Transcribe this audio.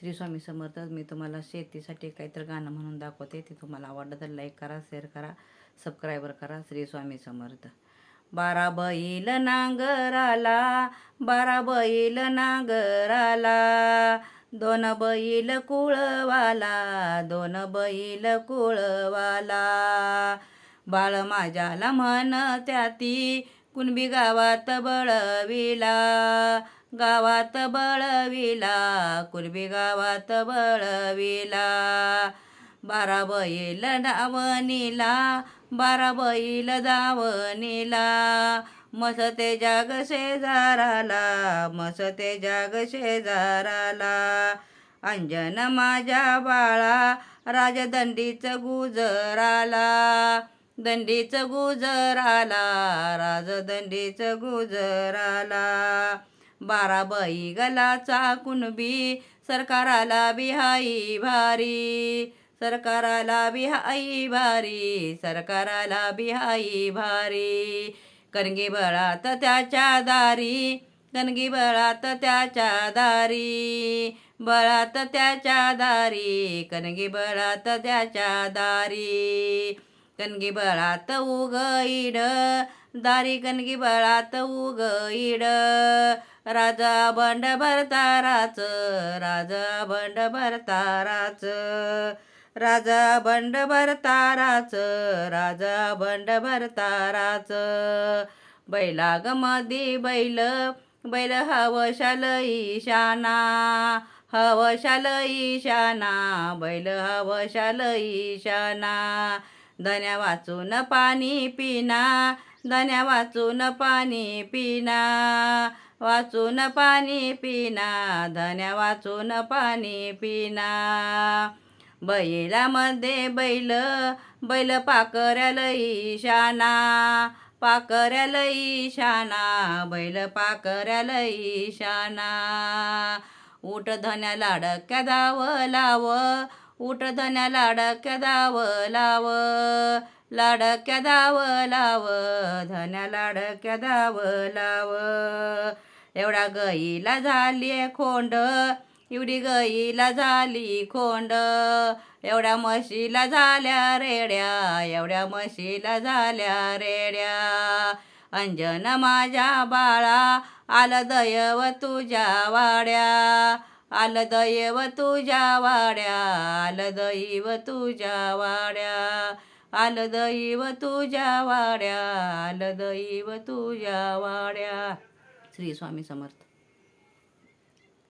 श्री स्वामी समर्थ मी तुम्हाला शेतीसाठी काहीतरी गाणं म्हणून दाखवते. ते तुम्हाला आवडलं तर लाईक करा शेअर करा सबस्क्रायबर करा. श्री स्वामी समर्थ. बारा बैल नांगराला बारा बैल नांगराला दोन बैल कुळवाला दोन बैल कुळवाला. बाळ माझ्याला म्हण त्याती कुणबी गावात बळविला. गावात बळविला कुणबी गावात बळविला. बारा बैल दावणीला बारा बैल धावनीला मस ते जाग शेजाराला मसते जाग शेजाराला. अंजन माझ्या बाळा राजदंडीच गुजराला. दंडीच गुजराला राजदंडीच गुजराला. बारा बाई गलाचा कुणबी सरकाराला बिहाई भारी. सरकाराला बिहाई भारी सरकाराला बिहाई भारी. कणगी बळात त्याच्या दारी कणगी बळात त्याच्या दारी. बळात त्याच्या दारी कणगी बळात त्याच्या दारी. कणगी बळात उगईड दारी कणगी बळात उगईड राजा बंड भरताराच राजा बंड भरताराच. राजा बंड भरताराच राजा बंड भरताराच. बैलागमध्ये बैल बैल हवशाल ईशाना. हवशाल ईशाना बैल हवशाल ईशाना. दण्या वाचून पाणी पिना दण्या वाचून पाणी पिना वाचून पाणी पिना धन्या वाचून पाणी पिना. बैलामध्ये बैल बैल पाकऱ्याल ईशाना पाकऱ्याल ईशाना बैल पाकऱ्याल ईशाना. उठ धन्या लाडक्या धाव लाव उठ लाडक्या दाव लाव लाडक्या दाव लाव धन्या लाडक्या दाव लाव. एवढा गईला झाली खोंड एवढी गईला झाली खोंड. एवढ्या म्हशीला झाल्या रेड्या एवढ्या म्हशीला झाल्या रेड्या. अंजन माझ्या बाळा आलं दैव तुझ्या वाड्या. आल दैव तुझ्या वाड्या आलं दैव तुझ्या वाड्या. आलं दैव तुझ्या वाड्या आलं दैव तुझ्या वाड्या. श्री स्वामी समर्थ.